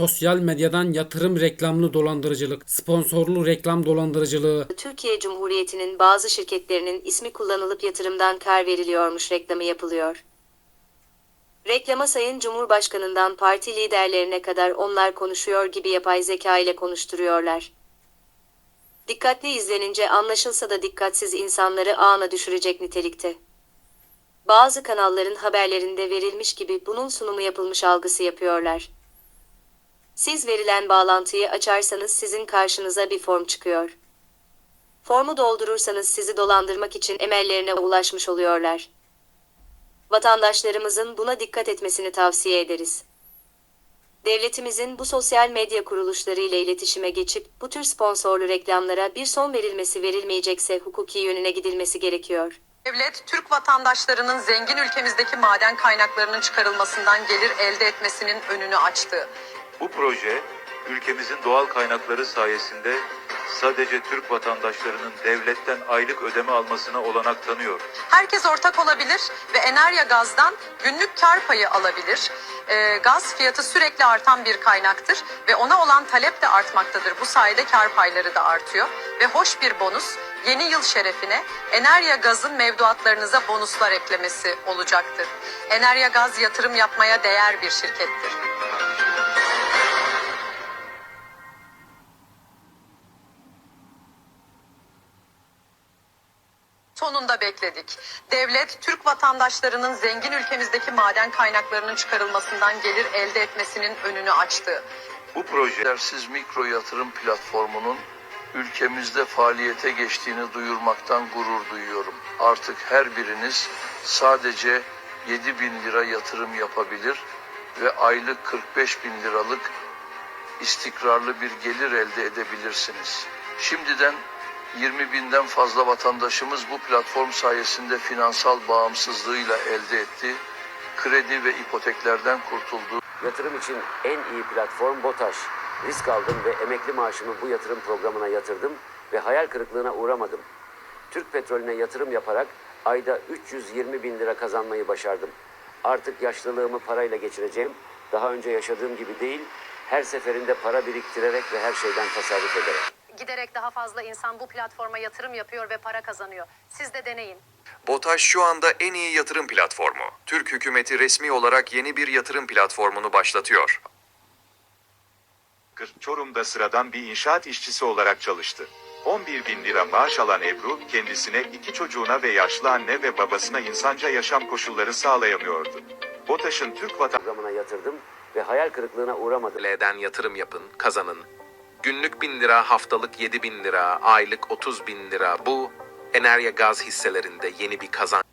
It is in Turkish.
Sosyal medyadan yatırım reklamlı dolandırıcılık, sponsorlu reklam dolandırıcılığı, Türkiye Cumhuriyeti'nin bazı şirketlerinin ismi kullanılıp yatırımdan kar veriliyormuş reklamı yapılıyor. Reklama Sayın Cumhurbaşkanından parti liderlerine kadar onlar konuşuyor gibi yapay zeka ile konuşturuyorlar. Dikkatli izlenince anlaşılsa da dikkatsiz insanları ağına düşürecek nitelikte. Bazı kanalların haberlerinde verilmiş gibi bunun sunumu yapılmış algısı yapıyorlar. Siz verilen bağlantıyı açarsanız sizin karşınıza bir form çıkıyor. Formu doldurursanız sizi dolandırmak için emellerine ulaşmış oluyorlar. Vatandaşlarımızın buna dikkat etmesini tavsiye ederiz. Devletimizin bu sosyal medya kuruluşları ile iletişime geçip bu tür sponsorlu reklamlara bir son verilmesi verilmeyecekse hukuki yönüne gidilmesi gerekiyor. Devlet, Türk vatandaşlarının zengin ülkemizdeki maden kaynaklarının çıkarılmasından gelir elde etmesinin önünü açtı. Bu proje ülkemizin doğal kaynakları sayesinde sadece Türk vatandaşlarının devletten aylık ödeme almasına olanak tanıyor. Herkes ortak olabilir ve Enerya Gaz'dan günlük kar payı alabilir. Ee, gaz fiyatı sürekli artan bir kaynaktır ve ona olan talep de artmaktadır. Bu sayede kar payları da artıyor ve hoş bir bonus yeni yıl şerefine Enerya Gaz'ın mevduatlarınıza bonuslar eklemesi olacaktır. Enerya Gaz yatırım yapmaya değer bir şirkettir. Sonunda bekledik. Devlet, Türk vatandaşlarının zengin ülkemizdeki maden kaynaklarının çıkarılmasından gelir elde etmesinin önünü açtı. Bu proje Yetersiz mikro yatırım platformunun ülkemizde faaliyete geçtiğini duyurmaktan gurur duyuyorum. Artık her biriniz sadece 7 bin lira yatırım yapabilir ve aylık 45 bin liralık istikrarlı bir gelir elde edebilirsiniz. Şimdiden 20 binden fazla vatandaşımız bu platform sayesinde finansal bağımsızlığıyla elde etti, kredi ve ipoteklerden kurtuldu. Yatırım için en iyi platform BOTAŞ. Risk aldım ve emekli maaşımı bu yatırım programına yatırdım ve hayal kırıklığına uğramadım. Türk petrolüne yatırım yaparak ayda 320 bin lira kazanmayı başardım. Artık yaşlılığımı parayla geçireceğim. Daha önce yaşadığım gibi değil, her seferinde para biriktirerek ve her şeyden tasarruf ederek. Giderek daha fazla insan bu platforma yatırım yapıyor ve para kazanıyor. Siz de deneyin. BOTAŞ şu anda en iyi yatırım platformu. Türk hükümeti resmi olarak yeni bir yatırım platformunu başlatıyor. Çorum'da sıradan bir inşaat işçisi olarak çalıştı. 11 bin lira maaş alan Ebru, kendisine iki çocuğuna ve yaşlı anne ve babasına insanca yaşam koşulları sağlayamıyordu. BOTAŞ'ın Türk Programına yatırdım ve hayal kırıklığına uğramadım. LED'den yatırım yapın, kazanın. Günlük 1000 lira, haftalık 7 bin lira, aylık 30 bin lira. Bu Enerya Gaz hisselerinde yeni bir kazanç.